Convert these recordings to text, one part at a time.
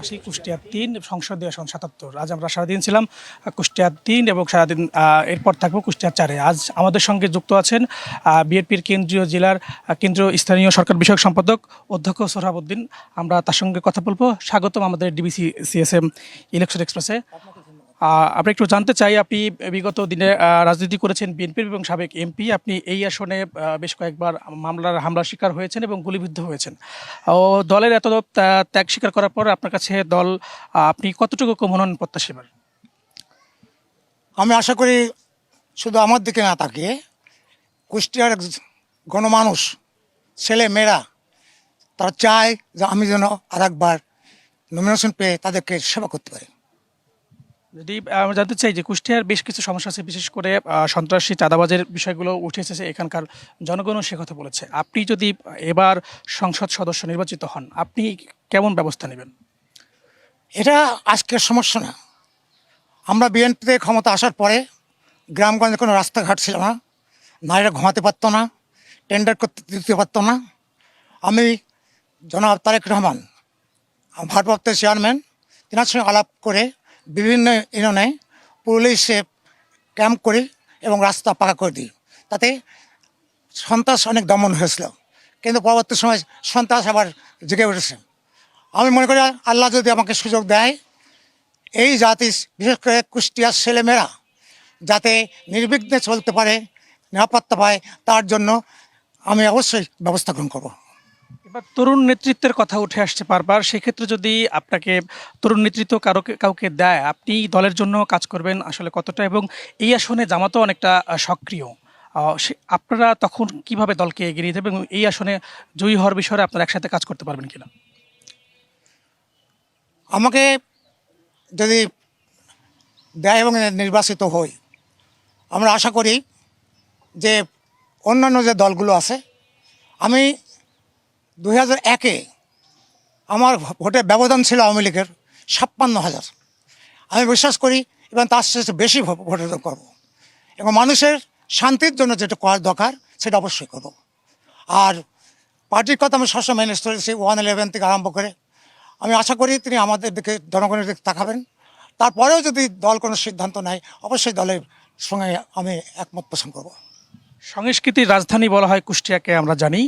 আসি কুষ্টিয়া তিন সংসদীয় আসন সাতাত্তর। আজ আমরা সারাদিন ছিলাম কুষ্টিয়া তিন এবং সারাদিন এরপর থাকব কুষ্টিয়া চারে। আজ আমাদের সঙ্গে যুক্ত আছেন বিএনপির কেন্দ্রীয় জেলার কেন্দ্রীয় স্থানীয় সরকার বিষয়ক সম্পাদক অধ্যক্ষ সোহাবুদ্দিন আমরা তার সঙ্গে কথা বলব। স্বাগতম আমাদের ডিবিসি, সিএসএম ইলেকশন এক্সপ্রেসে। আমরা একটু জানতে চাই, আপনি বিগত দিনে রাজনীতি করেছেন বিএনপির এবং সাবেক এমপি। আপনি এই আসনে বেশ কয়েকবার মামলার হামলার শিকার হয়েছেন এবং গুলিবিদ্ধ হয়েছেন। ও দলের এত ত্যাগ- স্বীকার করার পর আপনার কাছে দল আপনি কতটুকু মনোনয়ন প্রত্যাশী? আমি আশা করি শুধু আমার দিকে না তাকিয়ে কুষ্টিয়ার গণমানুষ, ছেলে, মেয়েরা, তারা চায় যে আমি যেন আর একবার নমিনেশন পেয়ে তাদেরকে সেবা করতে পারি। যদি আমরা জানতে চাই যে কুষ্টিয়ার বেশ কিছু সমস্যা আছে, বিশেষ করে সন্ত্রাসী চাঁদাবাজের বিষয়গুলো উঠে এসেছে এখানকার জনগণও সে কথা বলেছে। আপনি যদি এবার সংসদ সদস্য নির্বাচিত হন, আপনি কেমন ব্যবস্থা নেবেন? এটা আজকের সমস্যা না। আমরা বিএনপিতে ক্ষমতা আসার পরে গ্রামগঞ্জে কোনো রাস্তাঘাট ছিল না, নারীরা ঘুমাতে পারতো না টেন্ডার করতে দিতে পারতো না। আমি জনাব তারেক রহমান, ভারপ্রাপ্ত চেয়ারম্যান তেনার সঙ্গে আলাপ করে বিভিন্ন ইউনিয়নে পুলিশে ক্যাম্প করি এবং রাস্তা পাকা করে দিই। তাতে সন্ত্রাস অনেক দমন হয়েছিল। কিন্তু পরবর্তী সময় সন্ত্রাস আবার জেগে উঠেছে। আমি মনে করি আল্লাহ যদি আমাকে সুযোগ দেয়, এই জাতি, বিশেষ করে কুষ্টিয়ার ছেলেমেয়েরা, যাতে নির্বিঘ্নে চলতে পারে, নিরাপত্তা পায়, তার জন্য আমি অবশ্যই ব্যবস্থা গ্রহণ করব। এবার তরুণ নেতৃত্বের কথা উঠে আসছে বারবার। সেক্ষেত্রে যদি আপনাকে তরুণ নেতৃত্ব কারও কাউকে দেয়, আপনি দলের জন্য কাজ করবেন আসলে কতটা? এবং এই আসনে জামাতও অনেকটা সক্রিয়। আপনারা তখন কীভাবে দলকে এগিয়ে নিয়ে যাবেন এবং এই আসনে জয়ী হওয়ার বিষয়ে আপনারা একসাথে কাজ করতে পারবেন কিনা? আমাকে যদি দেয় এবং নির্বাচিত হই, আমরা আশা করি যে অন্যান্য যে দলগুলো আছে, আমি দুই হাজার একে আমার ভোটের ব্যবধান ছিল আওয়ামী লীগের ছাপ্পান্ন হাজার। আমি বিশ্বাস করি এবং তার শেষে বেশি ভো- ভোটের করব। এবং মানুষের শান্তির জন্য যেটা করার দরকার, সেটা অবশ্যই করব। আর পার্টির কথা আমি সবসময় মেনে চলেছি, ওয়ান ইলেভেন থেকে আরম্ভ করে। আমি আশা করি তিনি আমাদের দিকে, জনগণের দিকে তাকাবেন। তারপরেও যদি দল কোনো সিদ্ধান্ত নেয়, অবশ্যই দলের সঙ্গে আমি একমত পোষণ করব। সংস্কৃতির রাজধানী বলা হয় কুষ্টিয়াকে আমরা জানি।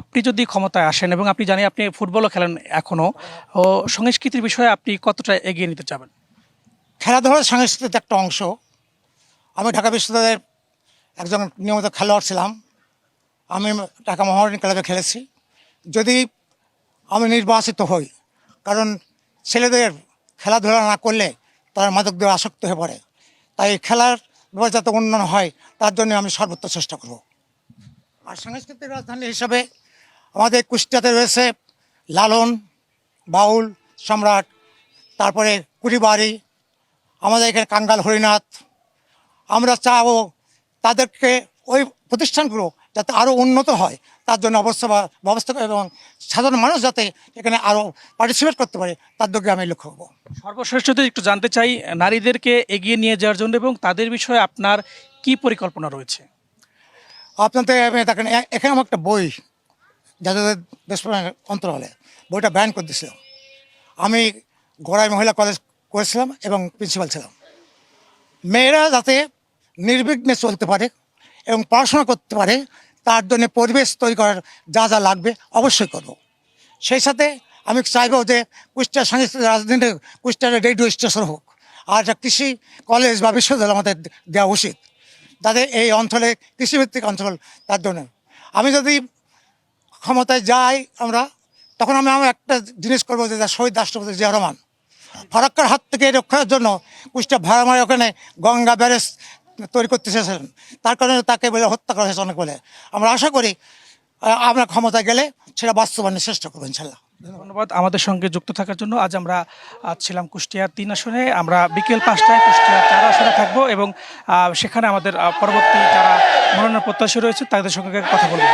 আপনি যদি ক্ষমতায় আসেন এবং আপনি জানি আপনি ফুটবলও খেলেন এখনও ও, সংস্কৃতির বিষয়ে আপনি কতটা এগিয়ে নিতে চাবেন? খেলাধুলার সংস্কৃতির একটা অংশ। আমি ঢাকা বিশ্ববিদ্যালয়ের একজন নিয়মিত খেলোয়াড় ছিলাম। আমি ঢাকা মহারণী ক্লাবে খেলেছি। যদি আমি নির্বাচিত হই, কারণ ছেলেদের খেলাধুলা না করলে তারা মাদক দিয়ে আসক্ত হয়ে পড়ে। তাই খেলার যাতে উন্নয়ন হয়, তার জন্য আমি সর্বোচ্চ চেষ্টা করব। আর সাংস্কৃতিক রাজধানী হিসাবে আমাদের কুষ্টিয়াতে রয়েছে লালন, বাউল, সম্রাট, তারপরে কুড়িবাড়ি, আমাদের এখানে কাঙ্গাল, হরিনাথ। আমরা চাবো তাদেরকে ওই প্রতিষ্ঠানগুলো যাতে আরও উন্নত হয় তার জন্য অবস্থা বা- ব্যবস্থা করে এবং সাধারণ মানুষ যাতে এখানে আরও পার্টিসিপেট করতে পারে তার দিকে আমি লক্ষ্য করব। সর্বশেষ যদি একটু জানতে চাই নারীদেরকে এগিয়ে নিয়ে যাওয়ার জন্য এবং তাদের বিষয়ে আপনার কি পরিকল্পনা রয়েছে? আপনাদের আমি দেখেন এখানে আমার একটা বই যাদের অন্তরালে বইটা ব্যান করে দিয়েছিলাম। আমি গড়াই মহিলা কলেজ করেছিলাম এবং প্রিন্সিপাল ছিলাম। মেয়েরা যাতে নির্বিঘ্নে চলতে পারে এবং পড়াশোনা করতে পারে তার জন্য পরিবেশ তৈরি করার যা যা লাগবে অবশ্যই করব। সেই সাথে আমি চাইব যে কুষ্টিয়া সাংস্কৃতিক রাজধানী কুষ্টিয়ার রেডিও স্টেশন হোক আর একটা কৃষি কলেজ বা বিশ্ববিদ্যালয় আমাদের দেওয়া উচিত তাদের এই অঞ্চলে কৃষিভিত্তিক অঞ্চল তার জন্য। আমি যদি ক্ষমতায় যাই আমরা তখন আমি আমার একটা জিনিস করব যে শহীদ রাষ্ট্রপতি জিয়া রহমান। ফারাক্কার হাত থেকে রক্ষার জন্য কুষ্টিয়া ভাড়ামারি ওখানে গঙ্গা ব্যারেজ তৈরি করতে চেয়েছিলেন তার কারণে তাকে বলে, হত্যা করা হয়েছে অনেক বলে। আমরা আশা করি আমরা ক্ষমতা গেলে সেটা বাস্তবায়নের চেষ্টা করবেন ইনশাল্লাহ। ধন্যবাদ। আমাদের সঙ্গে যুক্ত থাকার জন্য আজ আমরা ছিলাম কুষ্টিয়ার তিন আসনে। আমরা বিকেল পাঁচটায় কুষ্টিয়ার চার আসনে থাকব এবং সেখানে আমাদের পরবর্তী যারা মনোনয়ন প্রত্যাশী রয়েছে, তাদের সঙ্গে কথা বলব।